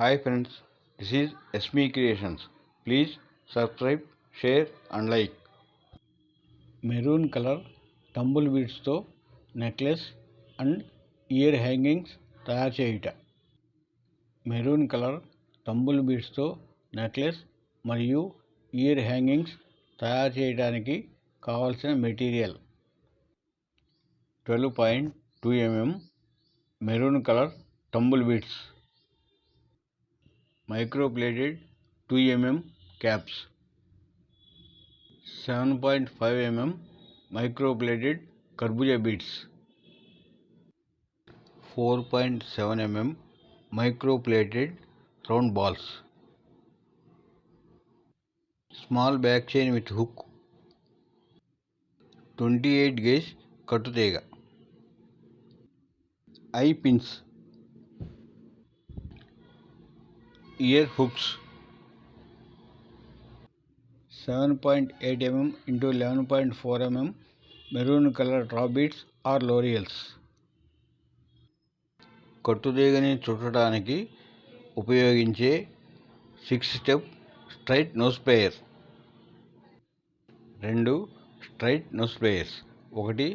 Hi friends this is ఎస్మీ creations please subscribe share and like maroon colour tumble బీడ్స్తో necklace and ear hangings తయారు చేయుట maroon colour tumble బీడ్స్తో necklace మరియు ear hangings తయారు చేయడానికి కావాల్సిన material twelve point two MM maroon colour tumble beads plated two M M caps 7.5 point five M M plated करबूजा beads 4.7 point seven M M microplated round balls small back chain with hook 28 eight gauge कटतेगा eye pins ear hooks seven point eight M M into eleven point four M M maroon colour ట్రాబిట్స్ are లోరియల్స్ కట్టుదేగని చుట్టడానికి ఉపయోగించే six step straight nose pliers రెండు straight nose pliers ఒకటి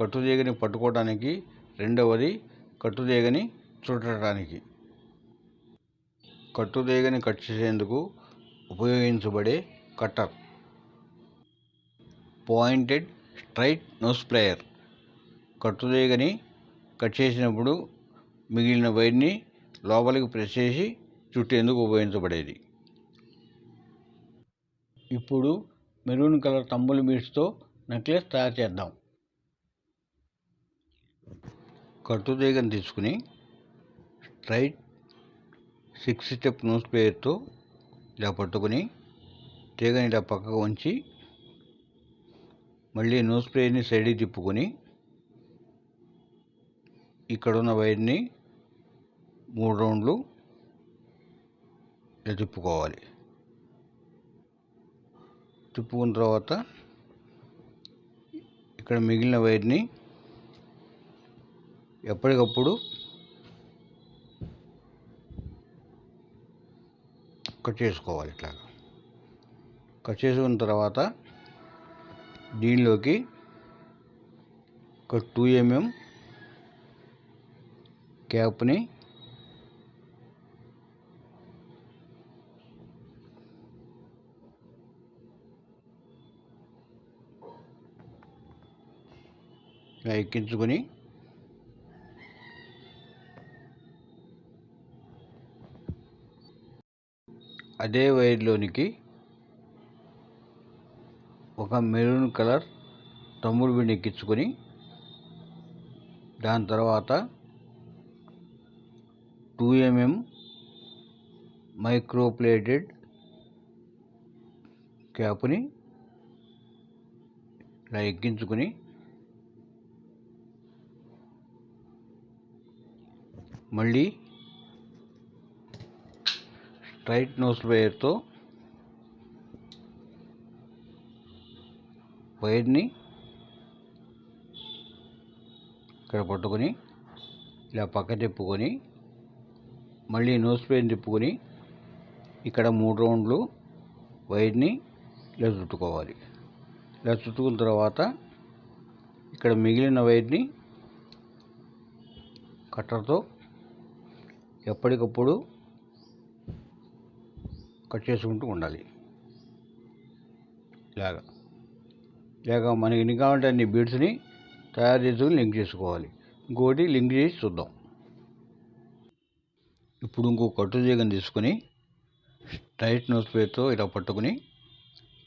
కట్టుదీగని పట్టుకోవడానికి రెండవది కట్టుదీగని చుట్టడానికి కట్టురేగని కట్ చేసేందుకు ఉపయోగించబడే cutter pointed straight nose plier కట్టురేగని cut చేసినప్పుడు మిగిలిన వైర్ని లోపలికి ప్రెస్ చేసి చుట్టేందుకు ఉపయోగించబడేది ఇప్పుడు మెరూన్ కలర్ తమ్ములు బీడ్స్తో నెక్లెస్ తయారు చేద్దాం కట్టురేగని తీసుకుని స్ట్రైట్ సిక్స్ స్టెప్ న్యూస్ పేరుతో ఇలా పట్టుకుని తీగని ఇలా పక్కకు ఉంచి మళ్ళీ న్యూస్ పేపర్ని సైడ్కి తిప్పుకొని ఇక్కడున్న వైర్ని మూడు రౌండ్లు ఇలా తిప్పుకోవాలి తిప్పుకున్న తర్వాత ఇక్కడ మిగిలిన వైర్ని ఎప్పటికప్పుడు కట్ చేసుకోవాలి ఇట్లా కట్ చేసుకున్న తర్వాత దీనిలోకి ఒక టూ ఎంఎం క్యాప్ని ఎక్కించుకొని అదే వైర్లోనికి ఒక మెరూన్ కలర్ తమ్ముడు బిండి ఎక్కించుకొని దాని తర్వాత టూ ఎంఎం మైక్రోప్లేటెడ్ క్యాప్ని ఇలా ఎక్కించుకొని మళ్ళీ రైట్ నోస్ వేర్తో వైర్ని ఇక్కడ పట్టుకొని ఇలా పక్క తిప్పుకొని మళ్ళీ నోస్ పెయిన్ తిప్పుకొని ఇక్కడ మూడు రౌండ్లు వైర్ని ఇలా చుట్టుకోవాలి ఇలా చుట్టుకున్న తర్వాత ఇక్కడ మిగిలిన వైర్ని కట్టర్తో ఎప్పటికప్పుడు కట్ చేసుకుంటూ ఉండాలి లేక లేక మనకి ఎన్ని కావాలంటే అన్ని బీడ్స్ని తయారు చేసుకుని లింక్ చేసుకోవాలి ఇంకోటి లింక్ చేసి చూద్దాం ఇప్పుడు ఇంకో కట్టు తీగం తీసుకొని టైట్ నోస్ స్ప్రేతో ఇలా పట్టుకుని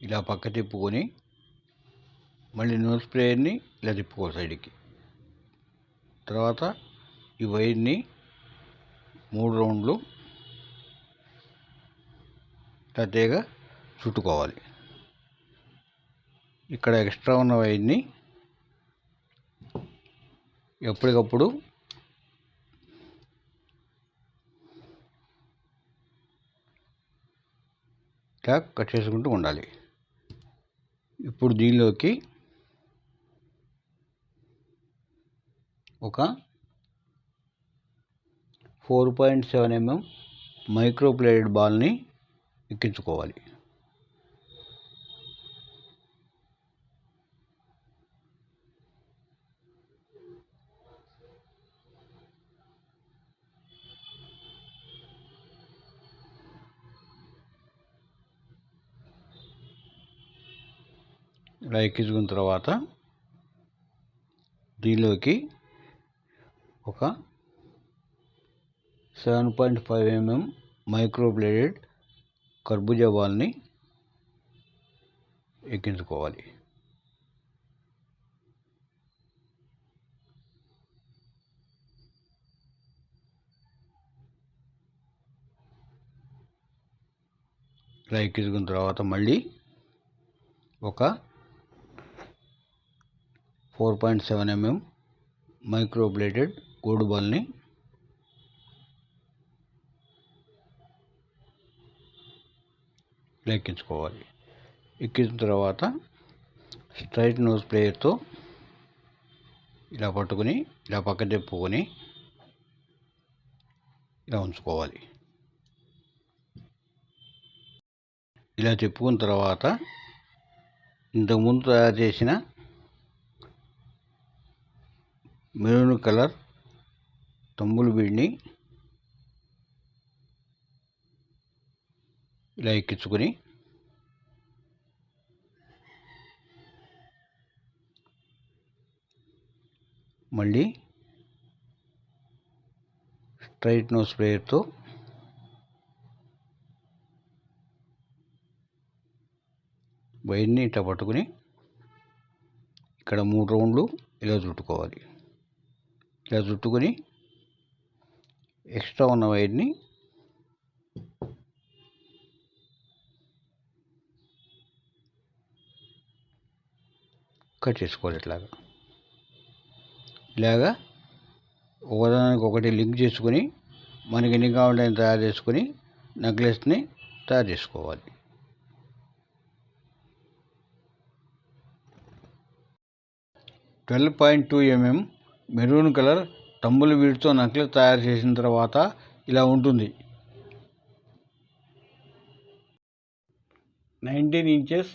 ఇలా పక్క తిప్పుకొని మళ్ళీ నోస్ ప్లేయర్ని ఇలా తిప్పుకోవాలి సైడ్కి తర్వాత ఈ వైర్ని మూడు రౌండ్లు ఇలా చుట్టుకోవాలి ఇక్కడ ఎక్స్ట్రా ఉన్న వైర్ని ఎప్పటికప్పుడు ట్యాక్ కట్ చేసుకుంటూ ఉండాలి ఇప్పుడు దీనిలోకి ఒక four point seven MM microplated బాల్ని ఎక్కించుకోవాలి ఇలా ఎక్కించుకున్న తర్వాత దీనిలోకి ఒక seven point five MM micro plated కర్బూజా వాల్ని ఎక్కించుకోవాలి ఇలా ఎక్కించుకున్న తర్వాత మళ్ళీ ఒక four point seven MM microplated గోడు బాల్ని లెక్కించుకోవాలి ఎక్కించుకోవాలి ఎక్కించిన తర్వాత స్ట్రైట్ నోస్ ప్లేయర్తో ఇలా పట్టుకుని ఇలా పక్క తిప్పుకొని ఇలా ఉంచుకోవాలి ఇలా తిప్పుకున్న తర్వాత ఇంతకుముందు తయారు చేసిన మెరూన్ కలర్ తమ్ముల బిడ్ని ఇలా ఎక్కించుకొని eh? మళ్ళీ స్ట్రైట్ నో స్ప్రేయర్తో వైర్ని ఇట్లా పట్టుకుని ఇక్కడ మూడు రౌండ్లు ఇలా చుట్టుకోవాలి ఇలా చుట్టుకొని ఎక్స్ట్రా ఉన్న వైర్ని కట్ చేసుకోవాలి ఇట్లాగా ఇలాగా ఒకదానికి ఒకటి లింక్ చేసుకుని మనకి ఎన్ని కావాలని తయారు చేసుకుని నెక్లెస్ని తయారు చేసుకోవాలి twelve point two MM maroon colour tumble వీడితో నక్లెస్ తయారు చేసిన తర్వాత ఇలా ఉంటుంది nineteen inches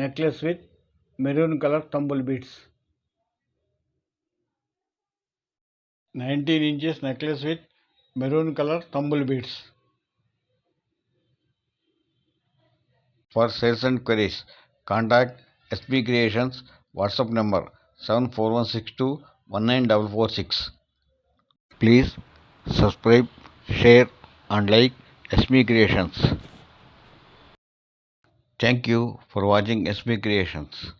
necklace with maroon color tumbleweeds. 19 inches necklace with maroon color tumbleweeds. For sales and queries, contact SP Creations, WhatsApp number 7416219446. Please subscribe, share and like SP Creations. Thank you for watching SP Creations.